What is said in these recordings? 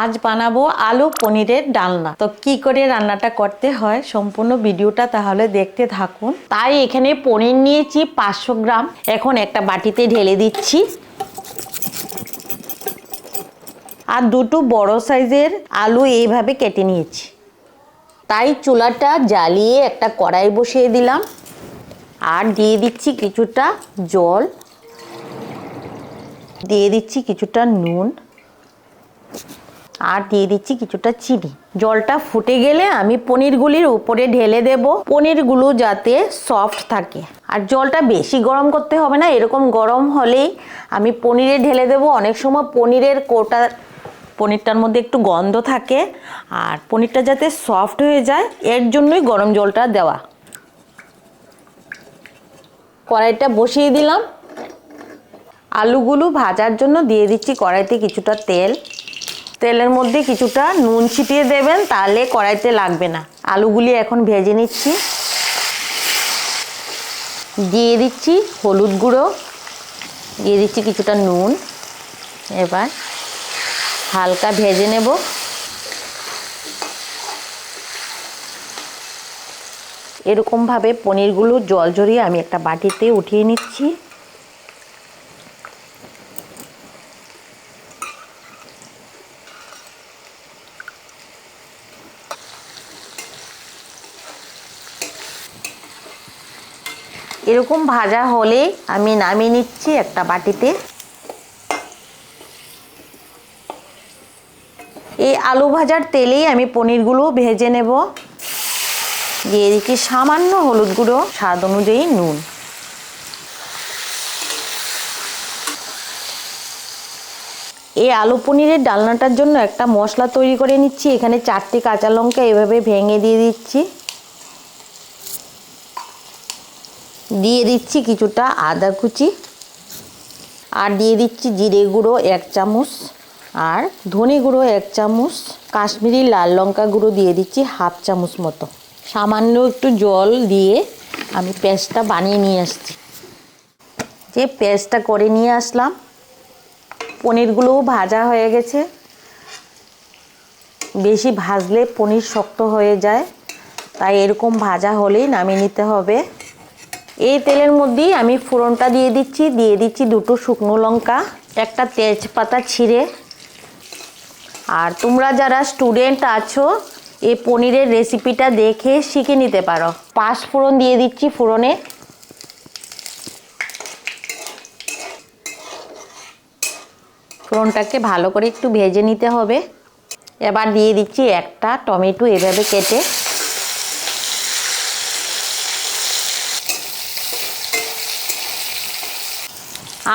আজ বানাবো আলু পনিরের ডালনা। তো কি করে রান্নাটা করতে হয় সম্পূর্ণ ভিডিওটা তাহলে দেখতে থাকুন। তাই এখানে পনির নিয়েছি পাঁচশো গ্রাম। এখন একটা বাটিতে ঢেলে দিচ্ছি। আর দুটো বড় সাইজের আলু এইভাবে কেটে নিয়েছি। তাই চুলাটা জ্বালিয়ে একটা কড়াই বসিয়ে দিলাম। আর দিয়ে দিচ্ছি কিছুটা জল। দিয়ে দিচ্ছি কিছুটা নুন। আর দিয়ে দিচ্ছি কিছুটা চিনি। জলটা ফুটে গেলে আমি পনিরগুলির উপরে ঢেলে দেব। পনিরগুলো যাতে সফট থাকে। আর জলটা বেশি গরম করতে হবে না, এরকম গরম হলেই আমি পনিরে ঢেলে দেব। অনেক সময় পনিরের কোটা, পনিরটার মধ্যে একটু গন্ধ থাকে আর পনিরটা যাতে সফট হয়ে যায়, এর জন্যই গরম জলটা দেওয়া। কড়াইটা বসিয়ে দিলাম। আলুগুলো ভাজার জন্য দিয়ে দিচ্ছি কড়াইতে কিছুটা তেল। তেলের মধ্যে কিছুটা নুন ছিটিয়ে দেবেন, তাহলে কড়াইতে লাগবে না। আলুগুলি এখন ভেজে নিচ্ছি। দিয়ে দিচ্ছি হলুদ গুঁড়ো, দিয়ে দিচ্ছি কিছুটা নুন। এবার হালকা ভেজে নেব। এরকমভাবে পনিরগুলো জল জড়িয়ে আমি একটা বাটিতে উঠিয়ে নিচ্ছি। এরকম ভাজা হলে আমি নামিয়ে নিচ্ছি একটা বাটিতে। এই আলু ভাজার তেলেই আমি পনিরগুলো ভেজে নেব। দিয়ে দিচ্ছি সামান্য হলুদ গুঁড়ো, স্বাদ অনুযায়ী নুন। এই আলু পনিরের ডালনাটার জন্য একটা মশলা তৈরি করে নিচ্ছি। এখানে চারটে কাঁচা লঙ্কা এভাবে ভেঙে দিয়ে দিচ্ছি। দিয়ে দিচ্ছি কিছুটা আদা কুচি, আর দিয়ে দিচ্ছি জিরে গুঁড়ো এক চামচ, আর ধনে গুঁড়ো এক চামচ, কাশ্মীরি লাল লঙ্কা গুঁড়ো দিয়ে দিচ্ছি হাফ চামচ মতো। সামান্য একটু জল দিয়ে আমি পেস্টটা বানিয়ে নিয়ে আসছি। যে পেস্টটা করে নিয়ে আসলাম, পনিরগুলোও ভাজা হয়ে গেছে। বেশি ভাজলে পনির শক্ত হয়ে যায়, তাই এরকম ভাজা হলেই নামিয়ে নিতে হবে। এই তেলের মধ্যেই আমি ফোড়নটা দিয়ে দিচ্ছি দিয়ে দিচ্ছি দুটো শুকনো লঙ্কা, একটা তেজপাতা ছিঁড়ে। আর তোমরা যারা স্টুডেন্ট আছো, এই পনিরের রেসিপিটা দেখে শিখে নিতে পারো। পাঁচ ফোড়ন দিয়ে দিচ্ছি ফোড়নে। ফোড়নটাকে ভালো করে একটু ভেজে নিতে হবে। এবার দিয়ে দিচ্ছি একটা টমেটো এভাবে কেটে।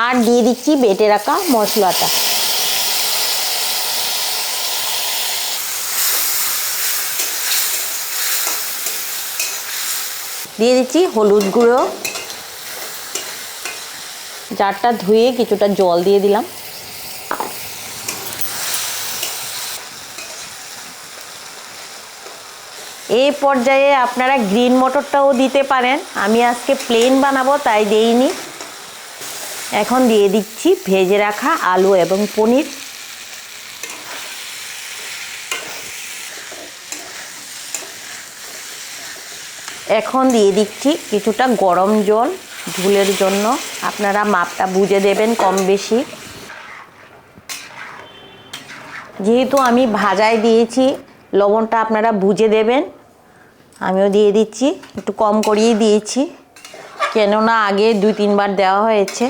আর দিয়ে দিচ্ছি বেটে রাখা মশলাটা। দিয়ে দিচ্ছি হলুদ গুঁড়ো। জারটা ধুয়ে কিছুটা জল দিয়ে দিলাম। এই পর্যায়ে আপনারা গ্রিন মটরটাও দিতে পারেন। আমি আজকে প্লেন বানাবো, তাই দেইনি। এখন দিয়ে দিচ্ছি ভেজে রাখা আলু এবং পনির। এখন দিয়ে দিচ্ছি কিছুটা গরম জল ঝুলের জন্য। আপনারা মাপটা বুঝে দেবেন কম বেশি। যেহেতু আমি ভাজায় দিয়েছি, লবণটা আপনারা বুঝে দেবেন। আমিও দিয়ে দিচ্ছি, একটু কম করিয়ে দিয়েছি। কেননা আগে দুই তিনবার দেওয়া হয়েছে।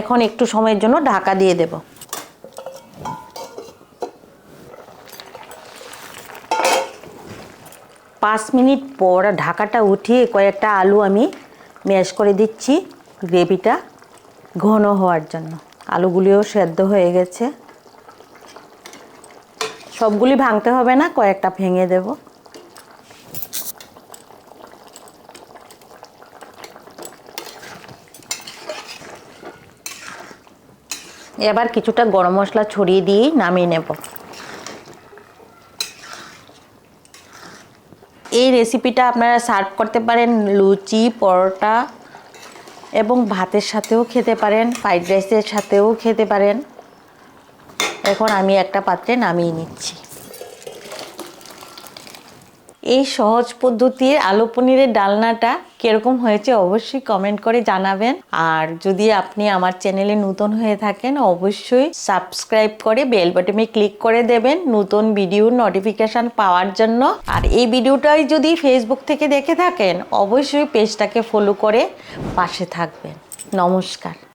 এখন একটু সময়ের জন্য ঢাকা দিয়ে দেব। পাঁচ মিনিট পর ঢাকাটা উঠিয়ে কয়েকটা আলু আমি ম্যাশ করে দিচ্ছি গ্রেভিটা ঘন হওয়ার জন্য। আলুগুলিও সেদ্ধ হয়ে গেছে। সবগুলি ভাঙতে হবে না, কয়েকটা ভেঙে দেব। এবার কিছুটা গরম মশলা ছড়িয়ে দিয়ে নামিয়ে নেব। এই রেসিপিটা আপনারা সার্ভ করতে পারেন লুচি, পরোটা এবং ভাতের সাথেও খেতে পারেন ফ্রাইড রাইসের সাথেও খেতে পারেন। এখন আমি একটা পাত্রে নামিয়ে নিচ্ছি। এই সহজ পদ্ধতির আলু পনিরের ডালনাটা কীরকম হয়েছে অবশ্যই কমেন্ট করে জানাবেন। আর যদি আপনি আমার চ্যানেলে নতুন হয়ে থাকেন, অবশ্যই সাবস্ক্রাইব করে বেল বাটনে ক্লিক করে দেবেন নতুন ভিডিওর নোটিফিকেশান পাওয়ার জন্য। আর এই ভিডিওটাই যদি ফেসবুক থেকে দেখে থাকেন, অবশ্যই পেজটাকে ফলো করে পাশে থাকবেন। নমস্কার।